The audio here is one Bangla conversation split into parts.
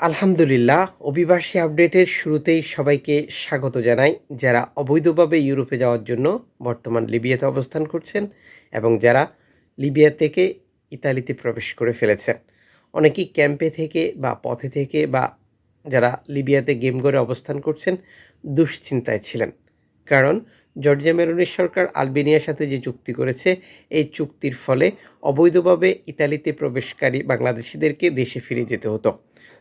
আলহামদুলিল্লাহ, অভিবাসী আপডেটের শুরুতেই সবাইকে স্বাগত জানাই। যারা অবৈধভাবে ইউরোপে যাওয়ার জন্য বর্তমান লিবিয়াতে অবস্থান করছেন এবং যারা লিবিয়া থেকে ইতালিতে প্রবেশ করে ফেলেছেন। অনেকেই ক্যাম্পে থেকে বা পথে থেকে বা যারা লিবিয়াতে গেম করে অবস্থান করছেন দুশ্চিন্তায় ছিলেন। কারণ জর্জিয়া মেরোনির সরকার আলবেনিয়ার সাথে যে চুক্তি করেছে, এই চুক্তির ফলে অবৈধভাবে ইতালিতে প্রবেশকারী বাংলাদেশিদেরকে দেশে ফিরে যেতে হতো।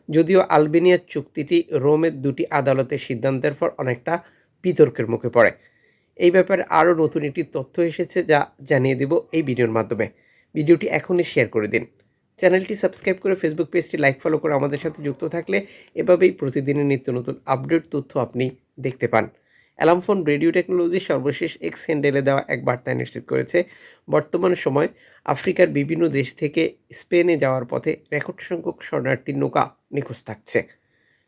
যদিও আলবেনিয়ার চুক্তিটি রোমের দুটি আদালতের সিদ্ধান্তের পর অনেকটা বিতর্কের মুখে পড়ে। এই ব্যাপারে আরও নতুন একটি তথ্য এসেছে যা জানিয়ে দেব এই ভিডিওর মাধ্যমে। ভিডিওটি এখনই শেয়ার করে দিন। চ্যানেলটি সাবস্ক্রাইব করে ফেসবুক পেজটি লাইক, ফলো করে আমাদের সাথে যুক্ত থাকলে এভাবেই প্রতিদিনের নিত্য নতুন আপডেট, তথ্য আপনি দেখতে পান। অ্যালামফোন রেডিও টেকনোলজির সর্বশেষ এক্স হ্যান্ডেলে দেওয়া এক বার্তায় নিশ্চিত করেছে। বর্তমান সময় আফ্রিকার বিভিন্ন দেশ থেকে স্পেনে যাওয়ার পথে রেকর্ড সংখ্যক শরণার্থীর নৌকা নিখোঁজ থাকছে।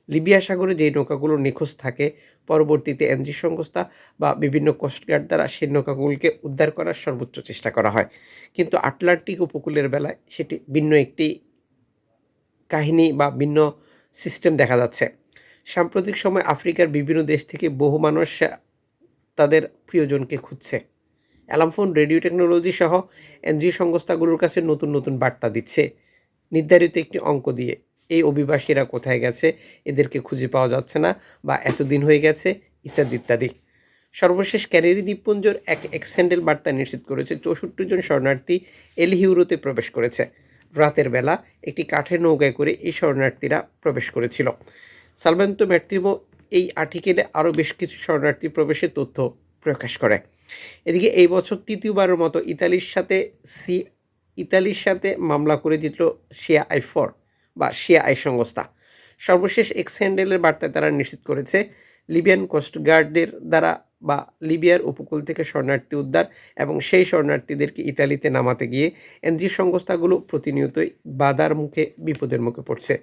লিবিয়া সাগরে যেই নৌকাগুলো নিখোঁজ থাকে, পরবর্তীতে এনজি সংস্থা বা বিভিন্ন কোস্টগার্ড দ্বারা সেই নৌকাগুলোকে উদ্ধার করার সর্বোচ্চ চেষ্টা করা হয়। কিন্তু আটলান্টিক উপকূলের বেলায় সেটি ভিন্ন একটি কাহিনী বা ভিন্ন সিস্টেম দেখা যাচ্ছে। সাম্প্রতিক সময় আফ্রিকার বিভিন্ন দেশ থেকে বহু মানুষ তাদের প্রিয়জনকে খুঁজছে। অ্যালামফোন রেডিও টেকনোলজি সহ এনজিও সংস্থাগুলোর কাছে নতুন নতুন বার্তা দিচ্ছে। নির্ধারিত একটি অঙ্ক দিয়ে এই অভিবাসীরা কোথায় গেছে, এদেরকে খুঁজে পাওয়া যাচ্ছে না বা এতদিন হয়ে গেছে, ইত্যাদি ইত্যাদি। সর্বশেষ ক্যারিয়ারি দ্বীপপুঞ্জর এক এক্সেন্ডেল বার্তা নিশ্চিত করেছে, চৌষট্টি জন শরণার্থী এল হিউরোতে প্রবেশ করেছে। রাতের বেলা একটি কাঠের নৌকায় করে এই শরণার্থীরা প্রবেশ করেছিল। সালভেন্তো ম্যাট্রিমো এই আর্টিকেলে আরও বেশ কিছু শরণার্থী প্রবেশের তথ্য প্রকাশ করে। এদিকে এই বছর তৃতীয়বারের মতো ইতালির সাথে সি, ইতালির সাথে মামলা করে দিল শিয়া আই ফর বা শিয়া আই সংস্থা। সর্বশেষ এক্স হ্যান্ডেলের বার্তায় তারা নিশ্চিত করেছে, লিবিয়ান কোস্টগার্ডের দ্বারা বা লিবিয়ার উপকূল থেকে শরণার্থী উদ্ধার এবং সেই শরণার্থীদেরকে ইতালিতে নামাতে গিয়ে এনজিও সংস্থাগুলো প্রতিনিয়তই বাধার মুখে বিপদের মুখে পড়ছে।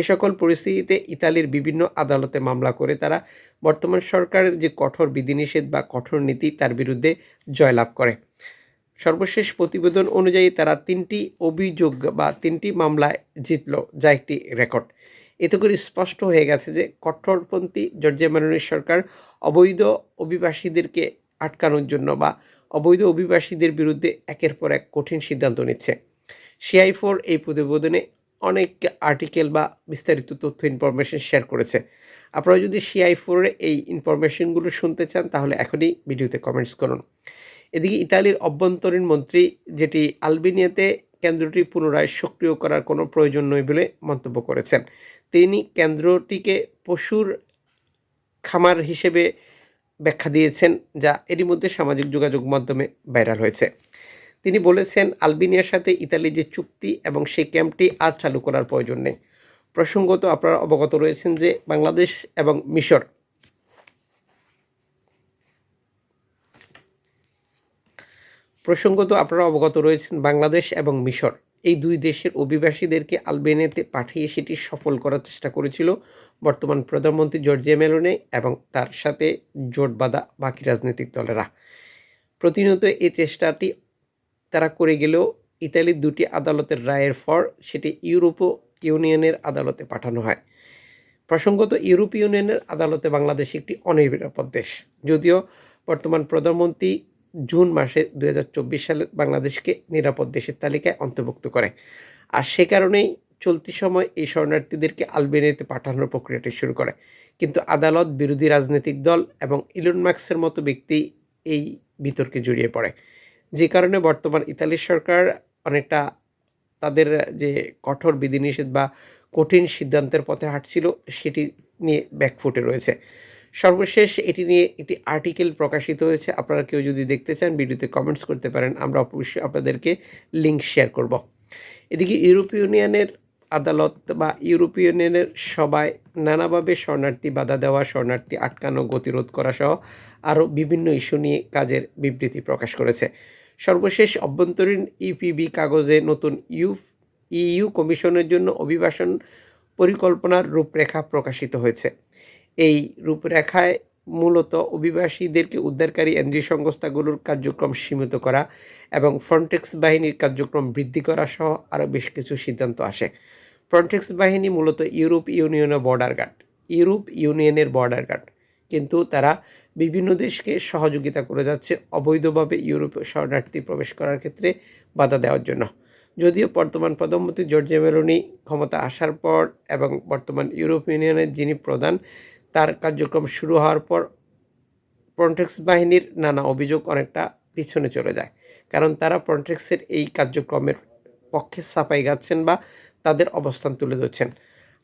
এ সকল পরিস্থিতিতে ইতালির বিভিন্ন আদালতে মামলা করে তারা বর্তমান সরকারের যে কঠোর বিধিনিষেধ বা কঠোর নীতি তার বিরুদ্ধে জয়লাভ করে। সর্বশেষ প্রতিবেদন অনুযায়ী তারা তিনটি অভিযোগ বা তিনটি মামলায় জিতল, যা একটি রেকর্ড। এতে করে স্পষ্ট হয়ে গেছে যে কঠোরপন্থী জর্জিয়া মেরনের সরকার অবৈধ অভিবাসীদেরকে আটকানোর জন্য বা অবৈধ অভিবাসীদের বিরুদ্ধে একের পর এক কঠিন সিদ্ধান্ত নিচ্ছে। সিআই ফোর এই প্রতিবেদনে অনেক আর্টিকেল বা বিস্তারিত তথ্য ইনফরমেশন শেয়ার করেছে। আপনারা যদি সিআই ফোরের এই ইনফরমেশনগুলো শুনতে চান, তাহলে এখনই ভিডিওতে কমেন্টস করুন। এদিকে ইতালির অভ্যন্তরীণ মন্ত্রী, যেটি আলবেনিয়াতে কেন্দ্রটি পুনরায় সক্রিয় করার কোনো প্রয়োজন নয় বলে মন্তব্য করেছেন। তিনি কেন্দ্রটিকে পশুর খামার হিসেবে ব্যাখ্যা দিয়েছেন, যা এরই মধ্যে সামাজিক যোগাযোগ মাধ্যমে ভাইরাল হয়েছে। তিনি বলেছেন, আলবেনিয়ার সাথে ইতালি যে চুক্তি এবং সেই ক্যাম্পটি আর চালু করার প্রয়োজন নেই। প্রসঙ্গত আপনারা অবগত রয়েছেন যে বাংলাদেশ এবং মিশর প্রসঙ্গত আপনারা অবগত রয়েছেন বাংলাদেশ এবং মিশর। এই দুই দেশের অভিবাসীদেরকে আলবেনিয়াতে পাঠিয়ে সেটি সফল করার চেষ্টা করেছিল বর্তমান প্রধানমন্ত্রী জর্জিয়া মেলোনে এবং তার সাথে জোট বাঁধা বাকি রাজনৈতিক দলেরা। প্রতিনিয়ত এই চেষ্টাটি তারা করে গেলেও ইতালির দুটি আদালতের রায়ের পর সেটি ইউরোপীয় ইউনিয়নের আদালতে পাঠানো হয়। প্রসঙ্গত ইউরোপ ইউনিয়নের আদালতে বাংলাদেশ একটি অনিরাপদ দেশ। যদিও বর্তমান প্রধানমন্ত্রী জুন মাসে দু হাজার চব্বিশ সালে বাংলাদেশকে নিরাপদ দেশের তালিকায় অন্তর্ভুক্ত করে। আর সে কারণেই চলতি সময় এই শরণার্থীদেরকে আলবেনিয়াতে পাঠানোর প্রক্রিয়াটি শুরু করে। কিন্তু আদালত বিরোধী রাজনৈতিক দল এবং ইলন ম্যাক্সের মতো ব্যক্তি এই বিতর্কে জড়িয়ে পড়ে। যে কারণে বর্তমান ইতালির সরকার অনেকটা তাদের যে কঠোর বিধিনিষেধ বা কঠিন সিদ্ধান্তের পথে হাঁটছিল, সেটি নিয়ে ব্যাকফুটে রয়েছে। সর্বশেষ এটি নিয়ে একটি আর্টিকেল প্রকাশিত হয়েছে। আপনারা কেউ যদি দেখতে চান, ভিডিওতে কমেন্টস করতে পারেন। আমরা অবশ্যই আপনাদেরকে লিঙ্ক শেয়ার করব। এদিকে ইউরোপীয় ইউনিয়নের আদালত বা ইউরোপীয় ইউনিয়নের সবাই নানাভাবে শরণার্থী বাধা দেওয়া, শরণার্থী আটকানো, গতিরোধ করা সহ আরও বিভিন্ন ইস্যু নিয়ে কাজের বিবৃতি প্রকাশ করেছে। সর্বশেষ অভ্যন্তরীণ ইপিবি কাগজে নতুন ইউ ইইউ কমিশনের জন্য অভিবাসন পরিকল্পনার রূপরেখা প্রকাশিত হয়েছে। এই রূপরেখায় মূলত অভিবাসীদেরকে উদ্ধারকারী এনজিও সংস্থাগুলোর কার্যক্রম সীমিত করা এবং ফ্রন্টেক্স বাহিনীর কার্যক্রম বৃদ্ধি করা সহ আরও বেশ কিছু সিদ্ধান্ত আসে। ফ্রন্টেক্স বাহিনী মূলত ইউরোপ ইউনিয়নের বর্ডার গার্ড, ইউরোপ ইউনিয়নের বর্ডার গার্ড। কিন্তু তারা বিভিন্ন দেশকে সহযোগিতা করে যাচ্ছে অবৈধভাবে ইউরোপে শরণার্থী প্রবেশ করার ক্ষেত্রে বাধা দেওয়ার জন্য। যদিও বর্তমান প্রধানমন্ত্রী জর্জিয়া মেলোনি ক্ষমতা আসার পর এবং বর্তমান ইউরোপ ইউনিয়নের যিনি প্রধান, তার কার্যক্রম শুরু হওয়ার পর ফ্রন্টেক্স বাহিনীর নানা অভিযোগ অনেকটা পিছনে চলে যায়। কারণ তারা ফ্রন্টেক্সের এই কার্যক্রমের পক্ষে সাফাই গাচ্ছেন বা তাদের অবস্থান তুলে ধরছেন।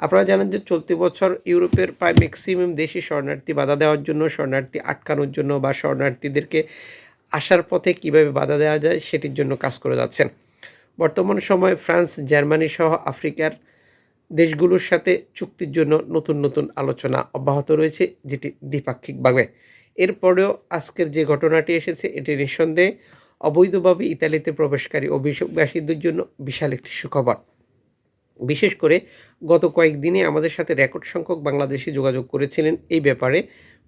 আপনারা জানেন যে চলতি বছর ইউরোপের প্রায় ম্যাক্সিমাম দেশে শরণার্থী বাধা দেওয়ার জন্য, শরণার্থী আটকানোর জন্য বা শরণার্থীদেরকে আসার পথে কীভাবে বাধা দেওয়া যায় সেটির জন্য কাজ করে যাচ্ছেন। বর্তমান সময়ে ফ্রান্স, জার্মানি সহ আফ্রিকার দেশগুলোর সাথে চুক্তির জন্য নতুন নতুন আলোচনা অব্যাহত রয়েছে, যেটি দ্বিপাক্ষিকভাবে এরপরেও আজকের যে ঘটনাটি এসেছে, এটি নিঃসন্দেহে অবৈধভাবে ইতালিতে প্রবেশকারী অভিবাসীদের জন্য বিশাল একটি সুখবর। বিশেষ করে গত কয়েকদিনে আমাদের সাথে রেকর্ড সংখ্যক বাংলাদেশি যোগাযোগ করেছিলেন। এই ব্যাপারে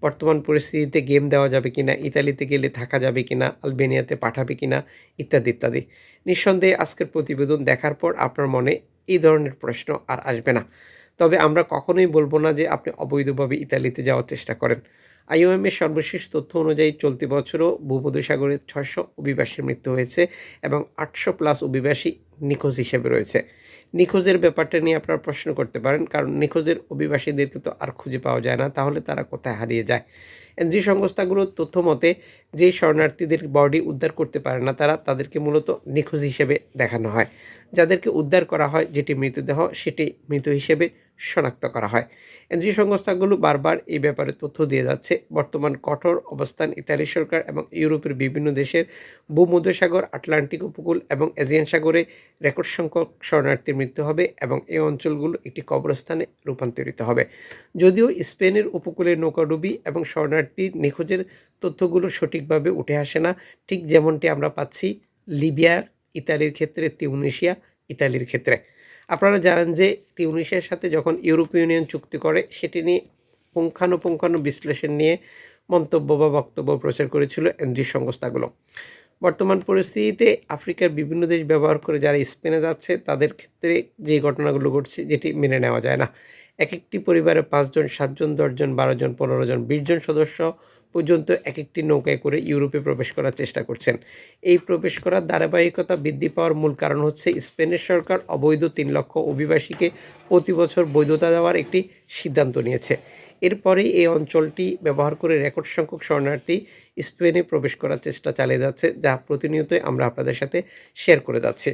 বর্তমান পরিস্থিতিতে গেম দেওয়া যাবে কিনা, ইতালিতে গেলে থাকা যাবে কিনা, আলবেনিয়াতে পাঠাবে কিনা, ইত্যাদি ইত্যাদি। নিঃসন্দেহে আজকের প্রতিবেদন দেখার পর আপনার মনে এই ধরনের প্রশ্ন আর আসবে না। তবে আমরা কখনোই বলব না যে আপনি অবৈধভাবে ইতালিতে যাওয়ার চেষ্টা করেন। আইওএমের সর্বশেষ তথ্য অনুযায়ী চলতি বছরও ভূমধ্যসাগরে ছয়শো অভিবাসীর মৃত্যু হয়েছে এবং আটশো প্লাস অভিবাসী নিখোঁজ হিসেবে রয়েছে। নিখোঁজের ব্যাপারটা নিয়ে আপনারা প্রশ্ন করতে পারেন, কারণ নিখোঁজের অভিবাসীদেরকে তো আর খুঁজে পাওয়া যায় না, তাহলে তারা কোথায় হারিয়ে যায়? এনজি সংস্থাগুলোর তথ্য মতে, যে শরণার্থীদের বডি উদ্ধার করতে পারে না, তারা তাদেরকে মূলত নিখোঁজ হিসেবে দেখানো হয়। যাদেরকে উদ্ধার করা হয় যেটি মৃতদেহ, সেটি মৃত হিসেবে শনাক্ত করা হয়। এনজি সংস্থাগুলো বারবার এই ব্যাপারে তথ্য দিয়ে যাচ্ছে। বর্তমান কঠোর অবস্থান ইতালি সরকার এবং ইউরোপের বিভিন্ন দেশের ভূমধ্যসাগর, আটলান্টিক উপকূল এবং এজিয়ান সাগরে রেকর্ড সংখ্যক শরণার্থীর মৃত্যু হবে এবং এই অঞ্চলগুলো একটি কবরস্থানে রূপান্তরিত হবে। যদিও স্পেনের উপকূলে নৌকাডুবি এবং শরণার্থী নিখোঁজের তথ্যগুলো সঠিকভাবে উঠে আসে না, ঠিক যেমনটি আমরা পাচ্ছি লিবিয়ার, ইতালির ক্ষেত্রে তিউনেশিয়া, ইতালির ক্ষেত্রে। আপনারা জানেন যে তিউনিশের সাথে যখন ইউরোপ ইউনিয়ন চুক্তি করে, সেটি নিয়ে পুঙ্খানুপুঙ্খানু বিশ্লেষণ নিয়ে মন্তব্য বা বক্তব্য প্রচার করেছিল এনজি সংস্থাগুলো। বর্তমান পরিস্থিতিতে আফ্রিকার বিভিন্ন দেশ ব্যবহার করে যারা স্পেনে যাচ্ছে, তাদের ক্ষেত্রে যে ঘটনাগুলো ঘটছে, যেটি মেনে নেওয়া যায় না। এক একটি পরিবারে পাঁচজন, সাতজন, দশজন বারো জন পনেরো জন বিশ জন সদস্য পর্যন্ত এক একটি নৌকায় করে ইউরোপে প্রবেশ করার চেষ্টা করছেন। এই প্রবেশ করার ধারাবাহিকতা বৃদ্ধি পাওয়ার মূল কারণ হচ্ছে স্পেনের সরকার অবৈধ তিন লক্ষ অভিবাসীকে প্রতি বছর বৈধতা দেওয়ার একটি সিদ্ধান্ত নিয়েছে। এরপরেই এই অঞ্চলটি ব্যবহার করে রেকর্ড সংখ্যক শরণার্থী স্পেনে প্রবেশ করার চেষ্টা চালিয়ে যাচ্ছে, যা প্রতিনিয়তই আমরা আপনাদের সাথে শেয়ার করে যাচ্ছি।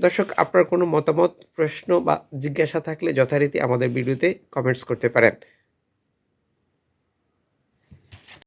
দর্শক আপনার কোনো মতামত প্রশ্ন বা জিজ্ঞাসা থাকলে যথারীতি আমাদের ভিডিওতে কমেন্টস করতে পারেন।